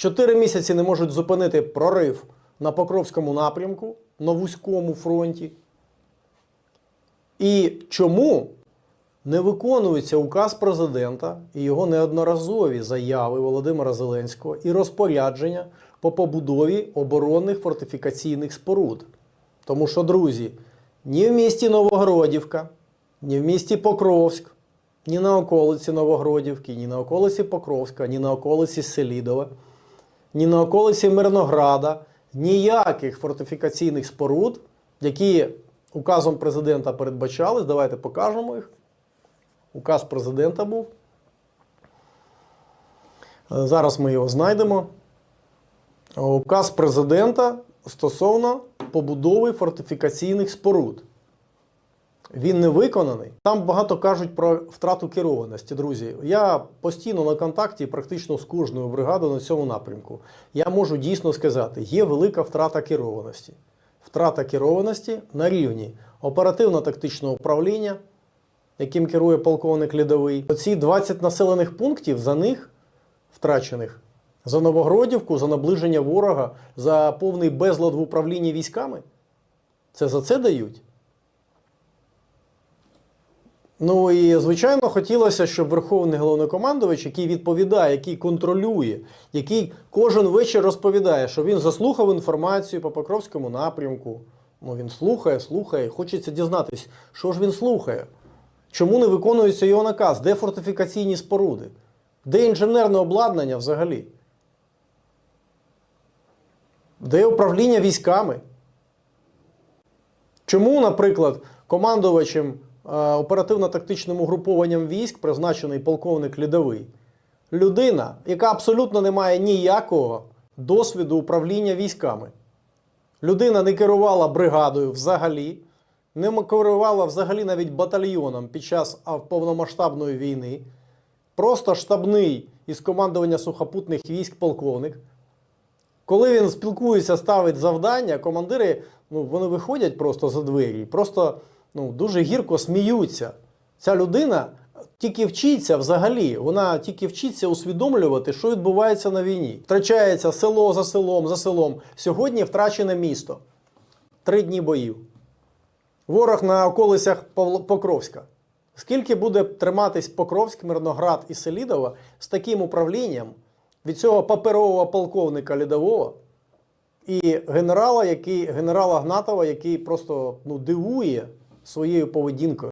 Чотири місяці не можуть зупинити прорив на Покровському напрямку, на вузькому фронті. І чому не виконується указ президента і його неодноразові заяви Володимира Зеленського і розпорядження по побудові оборонних фортифікаційних споруд? Тому що, друзі, ні в місті Новогродівка, ні в місті Покровськ, ні на околиці Новогродівки, ні на околиці Покровська, ні на околиці Селідова, ні на околиці Мирнограда, ніяких фортифікаційних споруд, які указом президента передбачались. Давайте покажемо їх. Указ президента був. Зараз ми його знайдемо. Указ президента стосовно побудови фортифікаційних споруд. Він не виконаний. Там багато кажуть про втрату керованості, друзі. Я постійно на контакті практично з кожною бригадою на цьому напрямку. Я можу дійсно сказати, є велика втрата керованості. Втрата керованості на рівні оперативно-тактичного управління, яким керує полковник Лідовий. Оці 20 населених пунктів за них втрачених. За Новогродівку, за наближення ворога, за повний безлад в управлінні військами. Це за це дають. Ну і звичайно хотілося, щоб Верховний головнокомандувач, який відповідає, який контролює, який кожен вечір розповідає, що він заслухав інформацію по Покровському напрямку. Ну він слухає, слухає, хочеться дізнатись, що ж він слухає. Чому не виконується його наказ? Де фортифікаційні споруди? Де інженерне обладнання взагалі? Де управління військами? Чому, наприклад, командувачем оперативно-тактичним угрупованням військ призначений полковник Лідовий? Людина, яка абсолютно не має ніякого досвіду управління військами. Людина не керувала бригадою взагалі, не керувала взагалі навіть батальйоном під час повномасштабної війни. Просто штабний із командування сухопутних військ полковник. Коли він спілкується, ставить завдання, командири ну, вони виходять просто за двері, просто ну, дуже гірко сміються. Ця людина тільки вчиться взагалі, вона тільки вчиться усвідомлювати, що відбувається на війні. Втрачається село за селом, за селом. Сьогодні втрачене місто. Три дні боїв. Ворог на околицях Покровська. Скільки буде триматись Покровськ, Мирноград і Селідова з таким управлінням від цього паперового полковника Лідового і генерала, який, генерала Гнатова, який просто ну, дивує своєю поведінкою?